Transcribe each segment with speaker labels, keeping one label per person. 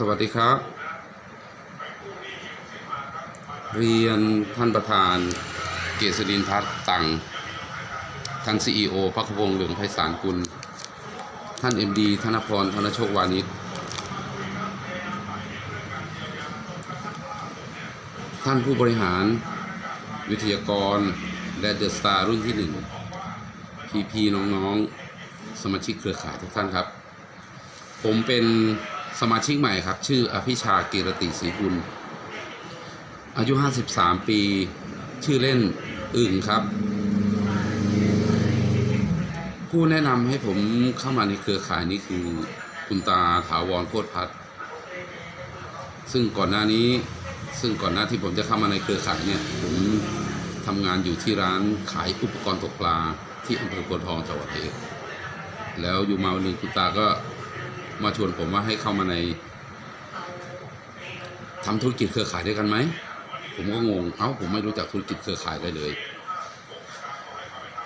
Speaker 1: สวัสดีครับ เรียนท่านประธานเกษรินพัฒน์ตังท่านซีอีโอพักพงษ์เหลืองไพศาลกุล ท่านเอ็มดีธนพรธนโชควานิชท่านผู้บริหารวิทยากร และเดอะสตาร์รุ่นที่หนึ่งพีพีน้องๆ สมาชิกเครือข่ายทุกท่านครับ ผมเป็น สมาชิกใหม่ครับ ชื่ออภิชาเกรติศรีกุล อายุ 53 ปี ชื่อเล่นอึ่งครับ ผู้แนะนำให้ผมเข้ามาในเครือข่ายนี้คือคุณตาถาวรโคตรพัฒน์ซึ่งก่อนหน้านี้ซึ่งก่อนหน้าที่ผมจะเข้ามาในเครือข่ายเนี่ย ผมทำงานอยู่ที่ร้านขายอุปกรณ์ตกปลาที่อำเภอโพธิ์ทองจังหวัดร้อยเอแล้วอยู่มาวันหนึ่งคุณตาก็ มาชวนผมว่าให้เข้ามาในทำธุรกิจเครือข่ายด้วยกันไหม ผมก็งง เอ้า ผมไม่รู้จักธุรกิจเครือข่ายได้เลย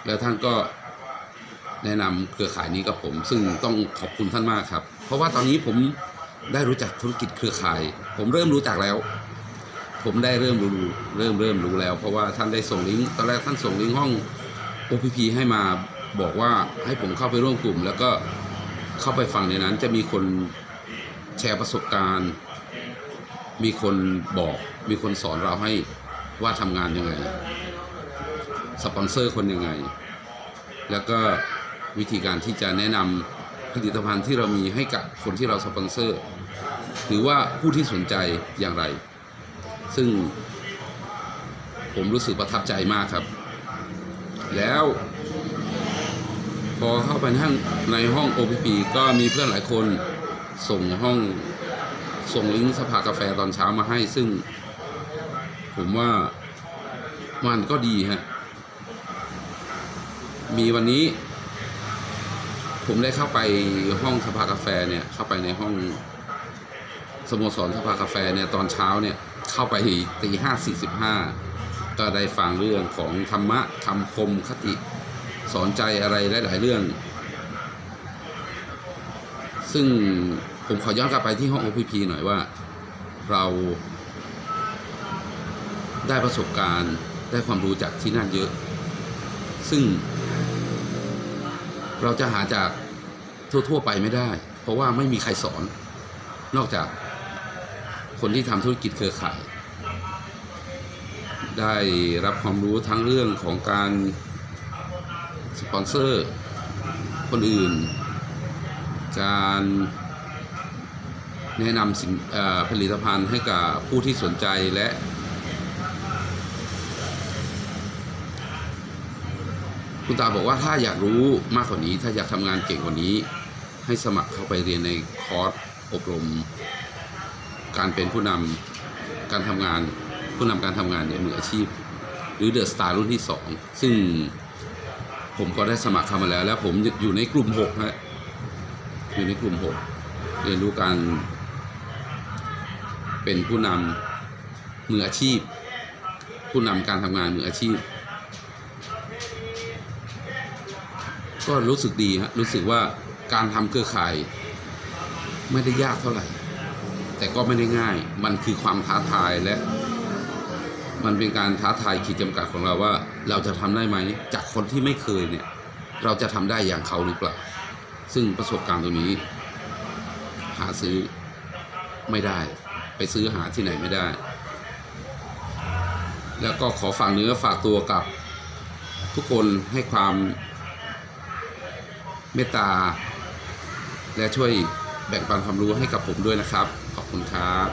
Speaker 1: แล้วท่านก็แนะนำเครือข่ายนี้กับผม ซึ่งต้องขอบคุณท่านมากครับ เพราะว่าตอนนี้ผมได้รู้จักธุรกิจเครือข่าย ผมเริ่มรู้จักแล้ว ผมได้เริ่มรู้เริ่มเริ่มรู้แล้ว เพราะว่าท่านได้ส่งลิงก์ตอนแรกท่านส่งลิงก์ห้อง OPP ให้มาบอกว่าให้ผมเข้าไปร่วมกลุ่ม แล้วก็ เข้าไปฟังในนั้นจะมีคนแชร์ประสบการณ์ มีคนบอก มีคนสอนเราให้ว่าทำงานยังไง สปอนเซอร์คนยังไง แล้วก็วิธีการที่จะแนะนำผลิตภัณฑ์ที่เรามีให้กับคนที่เราสปอนเซอร์ หรือว่าผู้ที่สนใจอย่างไร ซึ่งผมรู้สึกประทับใจมากครับ แล้ว พอเข้าไปในห้องในห้อง OPP ก็มีเพื่อนหลายคนส่งห้องส่งลิงก์สภากาแฟตอนเช้ามาให้ ซึ่ง ผมว่ามันก็ดีฮะ มีวันนี้ ผมได้เข้าไปห้องสภากาแฟเนี่ย เข้าไปในห้องสโมสรสภากาแฟเนี่ยตอนเช้าเนี่ย เข้าไปตีห้าสี่สิบห้าก็ได้ฟังเรื่องของธรรมะคำคมคติ สอนใจอะไรหลาย ๆ เรื่อง ซึ่งผมขอย้อนกลับไปที่ห้อง OPP หน่อยว่า เราได้ประสบการณ์ได้ความรู้จากที่นั่นเยอะ ซึ่ง เราจะหาจากทั่ว ๆ ไปไม่ได้ เพราะว่าไม่มีใครสอน นอกจากคนที่ทำธุรกิจเครือข่าย ได้รับความรู้ทั้งเรื่องของการ สปอนเซอร์ คนอื่น การแนะนำสินผลิตภัณฑ์ให้กับผู้ที่สนใจและ คุณตาบอกว่าถ้าอยากรู้มากกว่านี้ ถ้าอยากทำงานเก่งกว่านี้ ให้สมัครเข้าไปเรียนในคอร์สอบรม การเป็นผู้นำการทำงานผู้นำการทำงานในมืออาชีพ หรือเดอะสตาร์รุ่นที่สองซึ่ง ผมก็ได้สมัครเข้ามาแล้ว แล้วผมอยู่ในกลุ่มหกฮะอยู่ในกลุ่มหกเรียนรู้การ เป็นผู้นำมืออาชีพ ผู้นำการทำงานมืออาชีพ ก็รู้สึกดีฮะรู้สึกว่าการทำเครือข่าย ไม่ได้ยากเท่าไหร่ แต่ก็ไม่ได้ง่าย มันคือความท้าทายและ มันเป็นการท้าทายขีดจำกัดของเราว่า เราจะทำได้ไหมจากคนที่ไม่เคยเนี่ย เราจะทำได้อย่างเขาหรือเปล่า ซึ่งประสบการณ์ตรงนี้ หาซื้อไม่ได้ ไปซื้อหาที่ไหนไม่ได้ แล้วก็ขอฝากเนื้อฝากตัวกับทุกคนให้ความเมตตา และช่วยแบ่งปันความรู้ให้กับผมด้วยนะครับ ขอบคุณครับ